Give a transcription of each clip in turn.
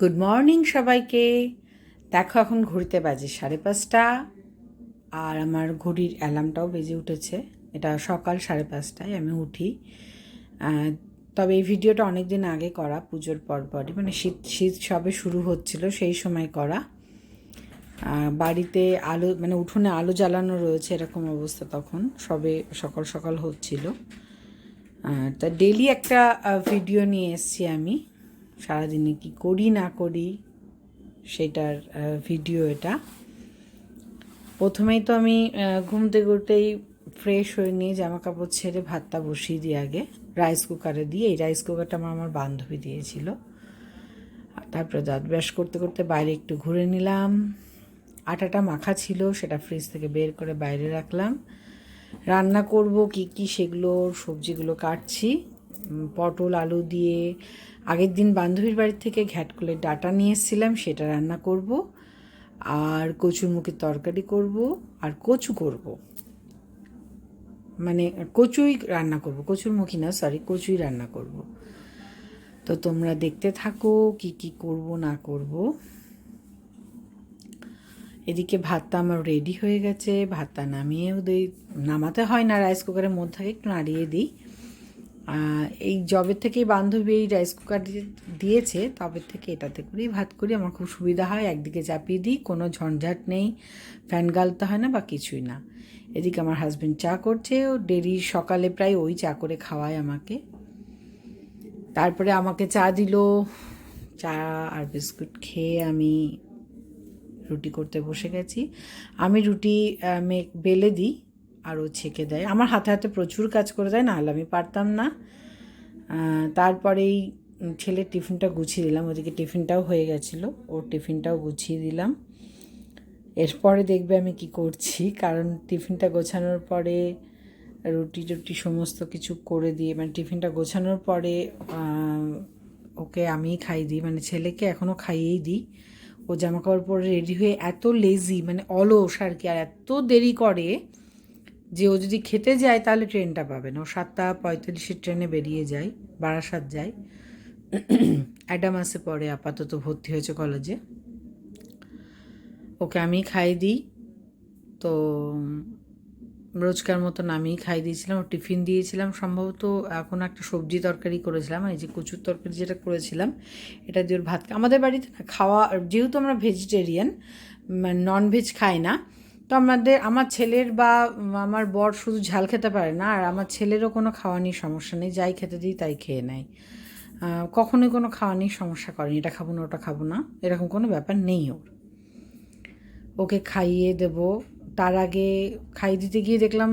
Good morning সবাইকে। দেখো, এখন ঘুরতে বাজে সাড়ে পাঁচটা। আর আমার ঘড়ির অ্যালার্মটাও বেজে উঠেছে। এটা সকাল সাড়ে পাঁচটায় আমি উঠি। তবে এই ভিডিওটা অনেক দিন আগে করা, পুজোর পরপরই। মানে শীত শীত সবে শুরু হচ্ছিল, সেই সময় করা। বাড়িতে আলো মানে উঠোনে আলো জ্বালানো রয়েছে, এরকম অবস্থা তখন। সবে সকাল সকাল হচ্ছিল। তা ডেলি একটা ভিডিও নিয়ে এসেছি আমি। সারাদিনে কি করি, না করি, সেটার ভিডিও এটা। প্রথমেই তো আমি ঘুমতে উঠেই ফ্রেশ হয়ে নিয়ে জামা কাপড় ছেড়ে ভাতটা বসিয়ে দিই আগে। রাইস কুকারে দিয়ে, এই রাইস কুকারটা আমার আমার বান্ধবী দিয়েছিল। তারপরে দাঁত ব্রাশ করতে করতে বাইরে একটু ঘুরে নিলাম। আটাটা মাখা ছিল, সেটা ফ্রিজ থেকে বের করে বাইরে রাখলাম। রান্না করব কি কি সেগুলো সবজিগুলো কাটছি। পটল, আলু দিয়ে আগের দিন বান্ধবীর বাড়ি থেকে ঘ্যাটকলের ডাটা নিয়ে এসেছিলাম, সেটা রান্না করব, আর কচুরমুখীর তরকারি করব, আর কচু করব। মানে কচুই রান্না করব, কচুর কচুরমুখী না সরি কচুই রান্না করব। তো তোমরা দেখতে থাকো কি কি করব, না করব। এদিকে ভাতটা আমার রেডি হয়ে গেছে, ভাতটা নামিয়েও দিই, নামাতে হয় না রাইস কুকারের মধ্যে একটু নাড়িয়ে দিই। এই জবের থেকেই বান্ধবী এই রাইস কুকার দিয়ে- দিয়েছে, তবে থেকে এটাতে করেই ভাত করি। আমার খুব সুবিধা হয়, একদিকে চাপিয়ে দিই, কোনো ঝঞ্ঝাট নেই ফ্যান গালতে হয় না বা কিছুই না। এদিকে আমার হাজব্যান্ড চা করছে, ও ডেরি সকালে প্রায় ওই চা করে খাওয়ায় আমাকে। তারপরে আমাকে চা দিল, চা আর বিস্কুট খেয়ে আমি রুটি করতে বসে গেছি। আমি রুটি বেলে দিই আর ও ছেঁকে দেয়। আমার হাতে হাতে প্রচুর কাজ করে দেয়, নাহলে আমি পারতাম না। তারপরেই ছেলের টিফিনটা গুছিয়ে দিলাম, ওদিকে টিফিনটাও হয়ে গেছিল, ওর টিফিনটাও গুছিয়ে দিলাম। এরপরে দেখবে আমি কি করছি, কারণ টিফিনটা গোছানোর পরে রুটি টুটি সমস্ত কিছু করে দিয়ে মানে টিফিনটা গোছানোর পরে ওকে আমিই খাইয়ে দিই মানে ছেলেকে এখনও খাইয়েই দিই। ও জামা কাপড় পরে রেডি হয়ে এত লেজি মানে অলস আর কি, আর এত দেরি করে যে ও যদি খেতে যায় তাহলে ট্রেনটা পাবে না। ও সাতটা পঁয়তাল্লিশের ট্রেনে বেরিয়ে যায়, বারাসাত যায়। অ্যাডামাসে পড়ে আপাতত ভর্তি হয়েছে কলেজে। ওকে আমি খাই দিই। তো রোজকার মতন আমিই খাই দিয়েছিলাম ও টিফিন দিয়েছিলাম। সম্ভবত এখন একটা সবজি তরকারি করেছিলাম, এই যে কচুর তরকারি যেটা করেছিলাম, এটা দিয়ে ভাত আমাদের বাড়িতে না, খাওয়া যেহেতু আমরা ভেজিটেরিয়ান নন ভেজ খাই না আমাদের, আমার ছেলের বা আমার বর শুধু ঝাল খেতে পারে না, আর আমার ছেলেরও কোনো খাওয়া নিয়ে সমস্যা নেই, যাই খেতে দিই তাই খেয়ে নেয়। কখনোই কোনো খাওয়া নিয়ে সমস্যা করেনি, এটা খাব না, ওটা খাব না, এরকম কোনো ব্যাপার নেই ওর। ওকে খাইয়ে দেব, তার আগে খাইয়ে দিতে গিয়ে দেখলাম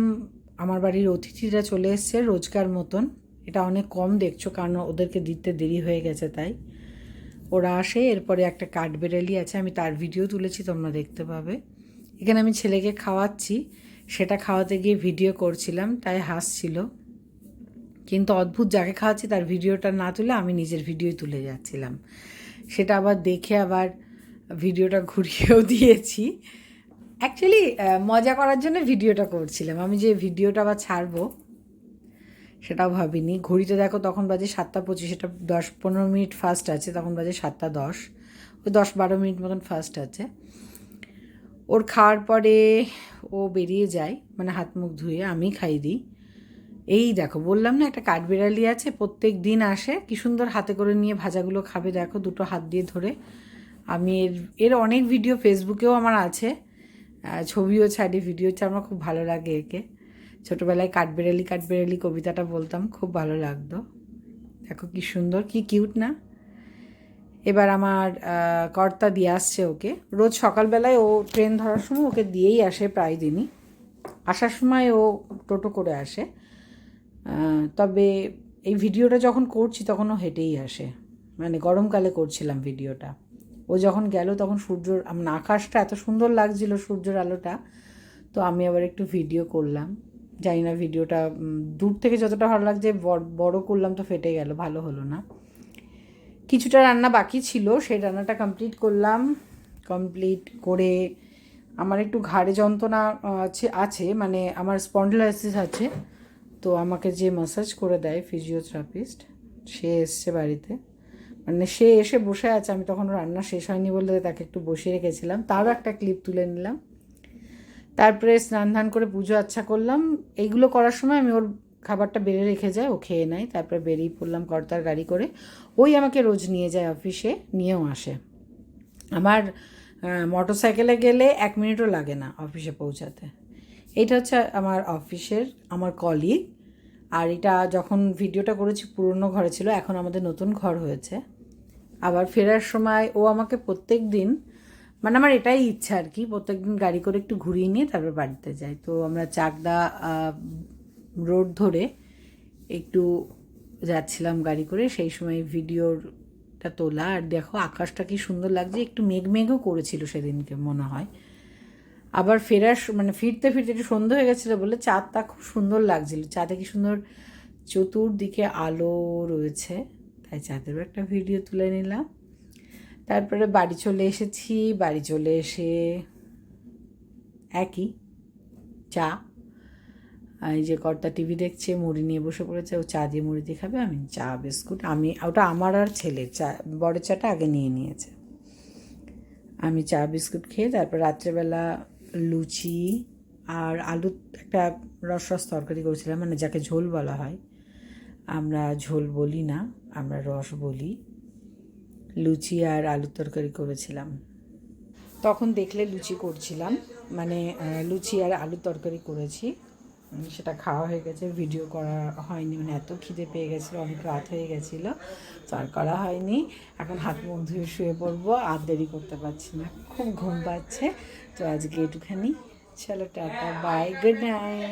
আমার বাড়ির অতিথিরা চলে এসছে রোজকার মতন, এটা অনেক কম দেখছ, কারণ ওদেরকে দিতে দেরি হয়ে গেছে তাই। ওরা আসে, এরপরে একটা কাঠ কাঠবেড়ালি আছে, আমি তার ভিডিও তুলেছি, তোমরা দেখতে পাবে। এখানে আমি ছেলেকে খাওয়াচ্ছি। সেটা খাওয়াতে গিয়ে ভিডিও করছিলাম, তাই হাসছিল। কিন্তু অদ্ভুত, যাকে খাওয়াচ্ছি তার ভিডিওটা না তুলে আমি নিজের ভিডিওই তুলে যাচ্ছিলাম। সেটা আবার দেখে আবার ভিডিওটা ঘুরিয়েও দিয়েছি। অ্যাকচুয়ালি মজা করার জন্য ভিডিওটা করছিলাম। আমি যে ভিডিওটা আবার ছাড়বো, সেটাও ভাবিনি। ঘড়িতে দেখো তখন বাজে সাতটা পঁচিশ এটা দশ, পনেরো মিনিট ফার্স্ট আছে, তখন বাজে সাতটা দশ, ওই দশ, বারো মিনিট মতন ফার্স্ট আছে। ওর খাওয়ার পরে ও বেরিয়ে যায় মানে হাত মুখ ধুয়ে আমি খাই দিই। এই দেখো, বললাম না একটা কাঠবিড়ালি আছে, প্রত্যেক দিন আসে, কি সুন্দর হাতে করে নিয়ে ভাজাগুলো খাবে, দেখো দুটো হাত দিয়ে ধরে। আমি এর এর অনেক ভিডিও ফেসবুকেও আমার আছে ছবিও ছাড়ি ভিডিও ছাড় আমার খুব ভালো লাগে একে। ছোটোবেলায় কাঠবেড়ালি কাঠবেড়ালি কবিতাটা বলতাম, খুব ভালো লাগতো। দেখো কি সুন্দর, কি কিউট না? এবার আমার কর্তা দিয়ে আসছে ওকে। রোজ সকালবেলায় ও ট্রেন ধরার সময় ওকে দিয়েই আসে প্রায় দিনই। আসার সময় ও টোটো করে আসে। তবে এই ভিডিওটা যখন করছি তখন ও হেঁটেই আসে। মানে গরমকালে করছিলাম ভিডিওটা। ও যখন গেল তখন সূর্যর মানে আকাশটা এত সুন্দর লাগছিল সূর্যের আলোটা। তো আমি আবার একটু ভিডিও করলাম। জানি না ভিডিওটা দূর থেকে যতটা ভালো লাগছে, বড়- বড় করলাম তো ফেটে গেল, ভালো হলো না। কিছুটা রান্না বাকি ছিল, সেই রান্নাটা কমপ্লিট করলাম। কমপ্লিট করে আমার একটু ঘাড়ে যন্ত্রণা আছে আছে মানে আমার স্পন্ডলাইসিস আছে। তো আমাকে যে মাসাজ করে দেয় ফিজিওথেরাপিস্ট সে এসছে বাড়িতে। মানে মানে সে এসে বসে আছে, আমি তখন রান্না শেষ হয়নি বলে তাকে একটু বসিয়ে রেখেছিলাম। তারও একটা ক্লিপ তুলে নিলাম। তারপরে স্নান ধান করে পুজো আচ্ছা করলাম। এইগুলো করার সময় আমি ওর খাবারটা বেড়ে রেখে যায়, ও খেয়ে নেয়। তারপরে বেরিয়ে পড়লাম কর্তার গাড়ি করে। ওই আমাকে রোজ নিয়ে যায় অফিসে, নিয়েও আসে। আমার মোটর সাইকেলে গেলে এক মিনিটও লাগে না অফিসে পৌঁছাতে। এইটা হচ্ছে আমার অফিসের, আমার কলিগ আর এটা যখন ভিডিওটা করেছি, পুরনো ঘরে ছিল, এখন আমাদের নতুন ঘর হয়েছে। আবার ফেরার সময় ও আমাকে প্রত্যেক দিন মানে আমার এটাই ইচ্ছা আর কি, প্রত্যেক দিন গাড়ি করে একটু ঘুরিয়ে নিয়ে তারপর বাড়িতে যাই। তো আমরা চাকদা রোড ধরে একটু যাচ্ছিলাম গাড়ি করে, সেই সময় ভিডিওটা তোলা। আর দেখো, আকাশটা কি সুন্দর লাগছে, একটু মেঘ মেঘও করেছিল সেদিনকে মনে হয়। আবার ফেরার মানে ফিরতে ফিরতে একটু সন্ধ্যা হয়ে গেছিল বলে চাঁদটা খুব সুন্দর লাগছিল। চাঁদে কি সুন্দর চতুর্দিকে আলো রয়েছে, তাই চাঁদেরও একটা ভিডিও তুলে নিলাম। তারপরে বাড়ি চলে এসেছি, বাড়ি চলে এসে একই চা এই যে কর্তা টিভি দেখছে, মুড়ি নিয়ে বসে পড়েছে, ও চা দিয়ে মুড়ি দিয়ে খাবে, আমি চা, বিস্কুট, আমি, ওটা আমার আর ছেলে চা, বড় চাটা আগে নিয়ে নিয়েছে। আমি চা, বিস্কুট খেয়ে তারপর রাত্রেবেলা লুচি আর আলু একটা রস রস তরকারি করেছিলাম মানে যাকে ঝোল বলা হয়। আমরা ঝোল বলি না, আমরা রস বলি। লুচি আর আলুর তরকারি করেছিলাম। তখন দেখলে লুচি করছিলাম মানে লুচি আর আলুর তরকারি করেছি। সেটা খাওয়া হয়ে গেছে ভিডিও করা হয়নি মানে এত খিদে পেয়ে গেছিল, অনেক রাত হয়ে গেছিল তো আর করা হয়নি। এখন হাত মুখ ধুয়ে শুয়ে পড়ব, আর দেরি করতে পারছি না, খুব ঘুম পাচ্ছে। তো আজকে একটুখানি, চলো টাটা বাই গুড নাইট